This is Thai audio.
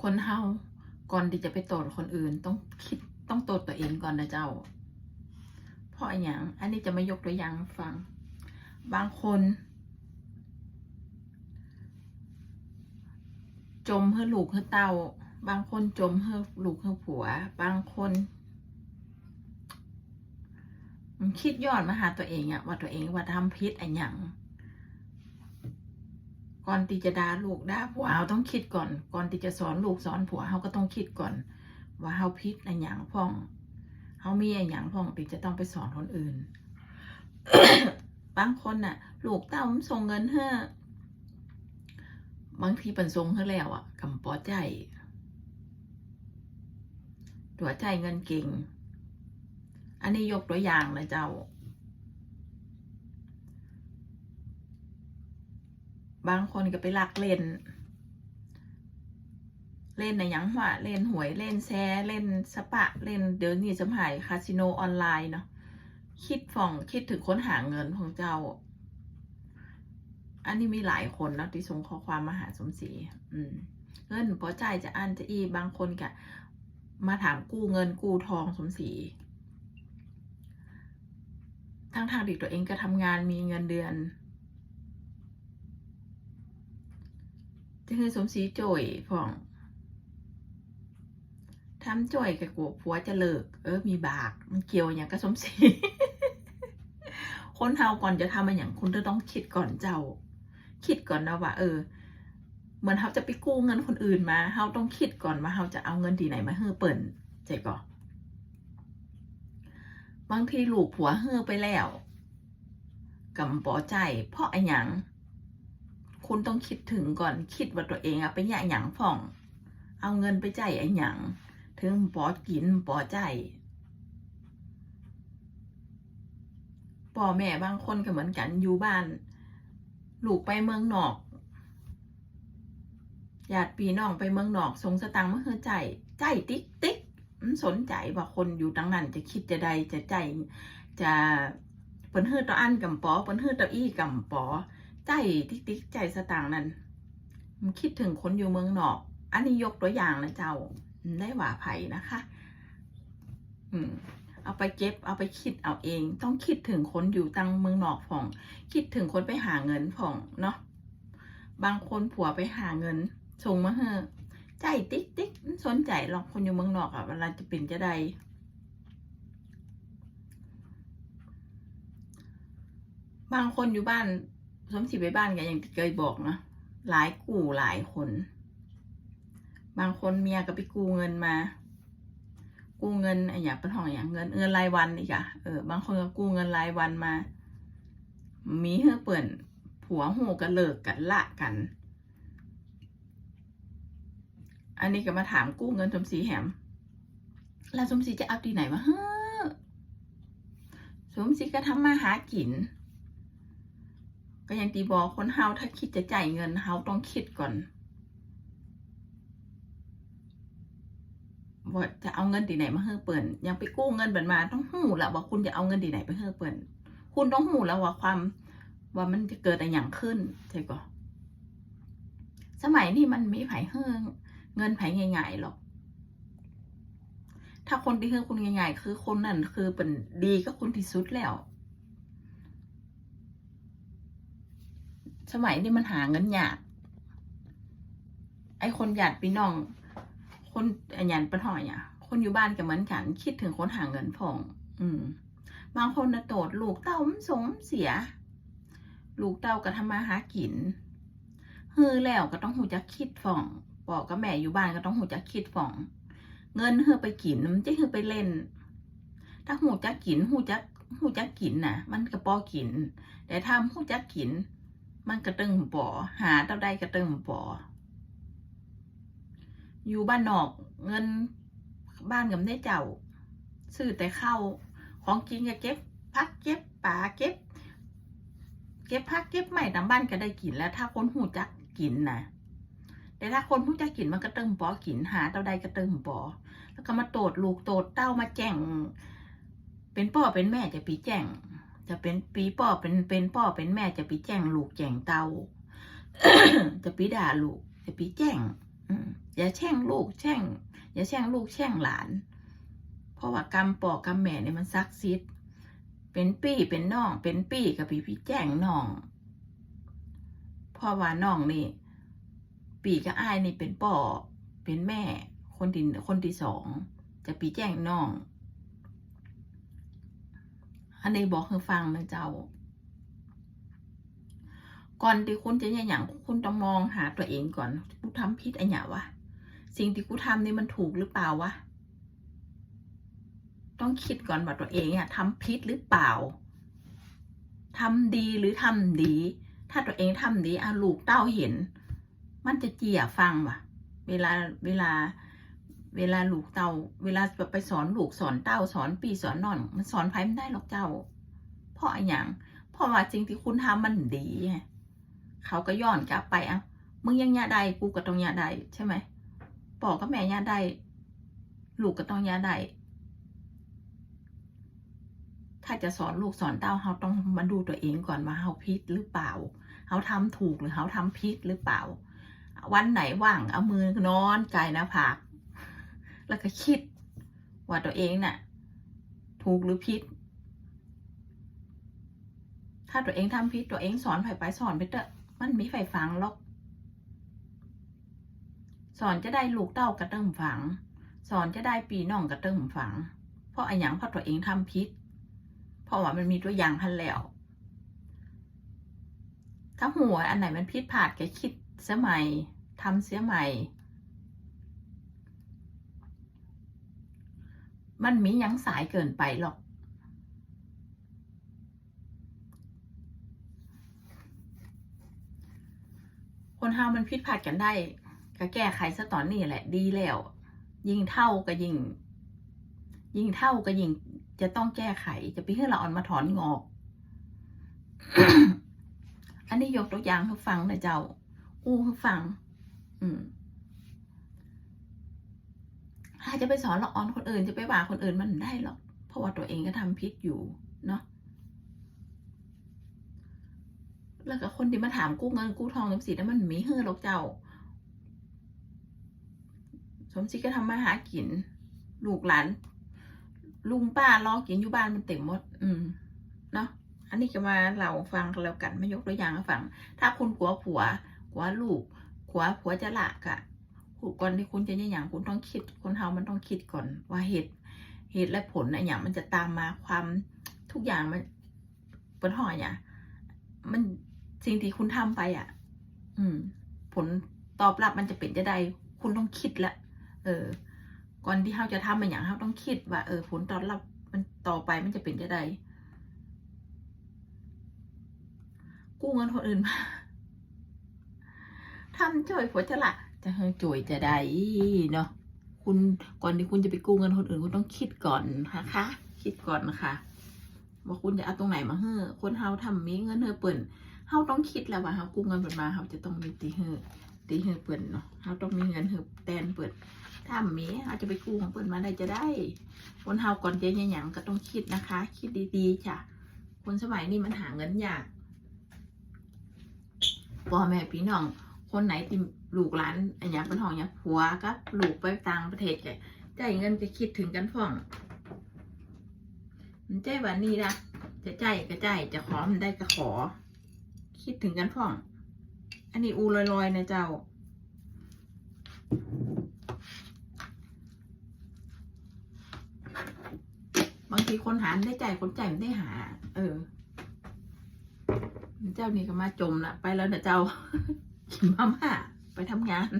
คนเฮาก่อนที่จะไปโตดคนอื่นต้องคิดต้องโตดตัวเองก่อนนะเจ้า เพราะอย่างอันนี้จะมายกตัวอย่างฟัง บางคน จมเพื่อลูกเพื่อเต้าบางคนจมเพื่อลูกเพื่อผัว บางคนมันคิดย้อนมาหาตัวเองอะว่าตัวเองว่าทำพิษอะไรอย่าง ก่อนที่จะด่าลูกด่าผัวเราต้องคิดก่อน ก่อนที่จะสอนลูกสอนผัวเราก็ต้องคิดก่อน ว่าเราพิษอะไรอย่างพ่องเรามีอะไรอย่างพ่องที่จะต้องไปสอนคนอื่น บางคนน่ะ ลูกเต้ามันส่งเงินเฮ้อบางทีเป็นทรงเขาแล้วอะกำปอใจ ตัวใจเงินเก่ง อันนี้ยกตัวอย่างนะเจ้า บางคนก็ไปลักเล่น เล่นในยังหวะเล่นหวยเล่นแชร์เล่นสปะเล่นเดี๋ยวนี้สมัยคาสิโนออนไลน์เนาะคิดฝ่องคิดถึงค้นหาเงินของเจ้า อันนี้มีหลายคนนะที่ส่งข้อความมาหาสมศรีอืมเงินพอใจจะอันจะอีบางคนก็มาถามกู้เงินกู้ทองสมศรีทั้งทางๆที่ตัวเองก็ทำงานมีเงินเดือน จะคือสมศรีโจยพ่องทำจ่อยกับกลัวผัวจะเลิก เออ มีบาก มันเกี่ยวอย่างกับสมศรีคนเฮาก่อนจะทำอะไรอย่างคุณจะต้องคิดก่อนเจ้า คิดก่อนนะว่า เออ เหมือนเขาจะไปกู้เงินคนอื่นมาเขาต้องคิดก่อนว่าเขาจะเอาเงินที่ไหนมาเฮ้อเปิ่นใจก่อนบางทีลูกผัวเฮ้อไปแล้วกำปอใจเพราะไอ้หยัง คุณต้องคิดถึงก่อนคิดว่าตัวเองอะไปแย่หยังผ่อง เอาเงินไปใจายไอ้หยังถึงปอกินปอใจพ่อแม่บางคนก็เหมือนกันอยู่บ้าน ลูกไปเมืองนอกญาติพี่น้องไปเมืองนอกสงสตังค์มาเฮือใจ ใจติ๊กติ๊กมันสนใจว่าคนอยู่ดังนั้นจะคิดจะใดจะใจจะเปิ้นเฮือต่ออันกำปอเปิ้นเฮือต่ออี้กำปอ ใจติ๊กติ๊กใจสตางค์นั้นมันคิดถึงคนอยู่เมืองนอก อันนี้ยกตัวอย่างนะเจ้าได้หว่าไผ่นะคะ อืมเอาไปเก็บเอาไปคิดเอาเอง ต้องคิดถึงคนอยู่ตังเมืองนอกผ่อง คิดถึงคนไปหาเงินผ่องเนาะบางคนผัวไปหาเงินส่งมาเฮอใจติ๊กติ๊กสนใจหรอกคนอยู่เมืองนอกอะเวลาจะเป็นจะใดบางคนอยู่บ้าน สมศรีไปบ้านกันอย่างที่เคยบอกนะหลายกู่หลายคน บางคนเมียก็ไปกู้เงินมา กู้เงินไอ้อย่างเป็นห้องอย่างเงินเงินรายวันอีกอะเออบางคนก็กู้เงินรายวันมา มีเฮือเปิ่นผัวหูกันเลิกกันละกัน อันนี้ก็มาถามกู้เงินสมศรีแหม แล้วสมศรีจะเอาที่ไหนมาเฮ้อสมศรีก็ทำมาหากิน ก็ย่างตีบอกคนเฮาถ้าคิดจะจ่ายเงินเฮาต้องคิดก่อนว่าจะเอาเงินที่ไหนมาเฮ้อเปิ่นยังไปกู้เงินเปิ่นมาต้องหูแล้วว่าคุณจะเอาเงินที่ไหนไปเฮ้อเปิ่นคุณต้องหูแล้วว่าความว่ามันจะเกิดอะไรอย่างขึ้นใช่ก่อสมัยนี้มันไมีไผเฮือเงินไผง่ายๆหรอก ถ้าคนที่เฮือคุณง่ายๆ คือคนนั่นคือเป็นดีก็คุณที่สุดแล้ว สมัยนี้มันหาเงินยาก ไอ้คนหยาดพี่น้อง คนอันยันเป็นหอยอะ คนอยู่บ้านก็เหมือนกันคิดถึงคนหาเงินพอง อืม บางคนนะโตดลูกเต้ามสมเสีย ลูกเต้าก็ทำมาหากินฮือแล้วก็ต้องหูจักคิดฝ่องบอกกับแม่อยู่บ้านก็ต้องหูจักคิดฝ่อง เงินเฮือไปกินมันจะเฮือไปเล่น ถ้าหูจักกินหูจักหูจักกินน่ะ มันก็ปอกิน แต่ถ้าหูจักกิน มันกระตึงปอหาเต้าได้กระตึงปออยู่บ้านนอกเงินบ้านกับได้เจ้าซื้อแต่ข้าวของกินก็เก็บพักเก็บป่าเก็บ เก็บพักเก็บใหม่ตามบ้านก็ได้กินแล้ว ถ้าคนหูจักกินนะแต่ถ้าคนหูจักกินมันก็เติมปอกินหาเต้าใดก็เติมปอแล้วก็มาโตดลูกโตดเต้ามาแจ้งเป็นพ่อเป็นแม่จะปีแจ้ง จะเป็นปีพ่อเป็นเป็นพ่อเป็นแม่จะปีแจ้งลูกแจ้งเตาจะปีด่าลูก จะปีแจ้งอย่าแช่งลูกแช่ง อย่าแช่งลูกแช่งหลาน เพราะว่ากรรมปอกกรรมแม่เนี่ยมันซักซิดเป็นปี้เป็นน้องเป็นปี้กับพี่พี่แจ้งน้องเพราะว่าน้องนี่ ปีกับอ้ายนี่เป็นป่อเป็นแม่ คนที่คนที่สองจะปีแจ้งน้อง อันนี้บอกให้ฟังนะเจ้า ก่อนที่คุณจะเนี่ยอย่างคุณต้องมองหาตัวเองก่อนกูทำผิดอ้หยังวะสิ่งที่กูทำนี่มันถูกหรือเปล่าวะต้องคิดก่อนว่าตัวเองอะทำผิดหรือเปล่าทำดีหรือทำดี ถ้าตัวเองทำดีอาลูกเต้าเห็น มันจะเจียฟังว่ะ เวลาเวลา เวลาลูกเต้าเวลาไปสอนลูกสอนเต้าสอนปีสอนนอนมันสอนไพ่ไม่ได้หรอกเจ้า เพราะอไรอย่างเพราะว่าสิ่งที่คุณทำมันดีไงเขาก็ย้อนกลับไปอะมึงยังยาใดกูก็ต้องยาใดใช่ไหมปอกับแม่ยาใดลูกก็ต้องยาใดถ้าจะสอนลูกสอนเต้าเขาต้องมาดูตัวเองก่อนว่าเขาพิษหรือเปล่าเขาทำถูกหรือเขาทำพิษหรือเปล่า วันไหนว่างเอามือนอนกายหน้าผาก แล้วก็คิดว่าตัวเองน่ะ ถูกหรือผิด ถ้าตัวเองทำผิดตัวเองสอนไผ่ไปสอนไปเถอะมันมีไฟฟังหรอก สอนจะได้ลูกเต้ากระเติมฝัง สอนจะได้ปีน้องกระเติมฝัง เพราะอันหยังเพราะตัวเองทำผิด เพราะว่ามันมีตัวอย่างพันแล้วถ้าหัวอันไหนมันผิดพลาดแกคิดเสียใหม่ทำเสียใหม่ มันมียังสายเกินไปหรอก คนเฮามันผิดพลาดกันได้ก็แก้ไขซะตอนนี้แหละ ดีแล้ว ยิ่งเท่าก็ยิ่งยิ่งเท่าก็ยิ่งจะต้องแก้ไข จะไปให้เราอ่อนมาถอนงอก อันนี้ยกตัวอย่างให้ฟังนะเจ้า อู้ให้ฟัง อืม ถ้า จะไปสอนละออนคนอื่น จะไปว่าคนอื่นมันได้หรอก เพราะว่าตัวเองก็ทำผิดอยู่เนาะแล้วก็คนที่มาถามกู้เงินกู้ทองสมศรีนั้นมันมีเฮือหรอกเจ้า สมศรีก็ทำมาหากิน ลูกหลาน ลุงป้ารอกินอยู่บ้านมันเต็มหมด อืมเนาะอันนี้ก็มาเราฟังกันแล้วกันไม่ยกตัวอย่างให้ฟัง ถ้าคุณกลัวผัวกลัวลูกกลัวผัวจะละกะ ก่อนที่คุณจะเนี่ยอย่างคุณต้องคิดคนเฮามันต้องคิดก่อน ว่าเหตุเหตุและผลอะอย่างมันจะตามมาความทุกอย่างมันเป็นห่ออย่างมันสิ่งที่คุณทำไปอะ อืม ผลตอบรับมันจะเป็นจะได้ คุณต้องคิดละ เออ ก่อนที่เขาจะทำมันอย่างเขาต้องคิดว่า เออ ผลตอบรับมันต่อไปมันจะเป็นจะได้กู้เงินคนอื่นมาทำจ่อยผัวจะละ จะเฮงจ่อยจะได้เนาะคุณก่อนที่คุณจะไปกู้เงินคนอื่นคุณต้องคิดก่อนนะคะ คิดก่อนนะคะว่าคุณจะเอาตรงไหนมาเฮ้อคนเฮาทำมีเงินเฮอเปิ่นเฮาต้องคิดแล้วว่าเฮากู้เงินเปิ่นมาเฮาจะต้องมีตีเฮอตีเฮอเปิ่นเนาะเฮาต้องมีเงินเฮอแตนเปิ่นถ้ามีเฮาจะไปกู้ของเปิ่นมาได้จะได้ คนเฮาก่อนจะยังหยังก็ต้องคิดนะคะ คิดดีๆจ้ะคนสมัยนี้มันหาเงินยากพ่อแม่พี่น้อง คนไหนที่ลูกหลานอันย่างเป็นห้องอย่างผัวก็ลูกไปต่างประเทศแกจ่ายเงินไปคิดถึงกันฟ้องมันใจวันนี้ละจะใจก็ใจจะขอมันได้ก็ขอ คิดถึงกันฟ้อง อันนี้อูลอยๆนะเจ้าบางทีคนหาได้ใจคนใจไม่ได้หา เออ เจ้านี่ก็มาจมละไปแล้วนะเจ้า มาม่าไปทำงาน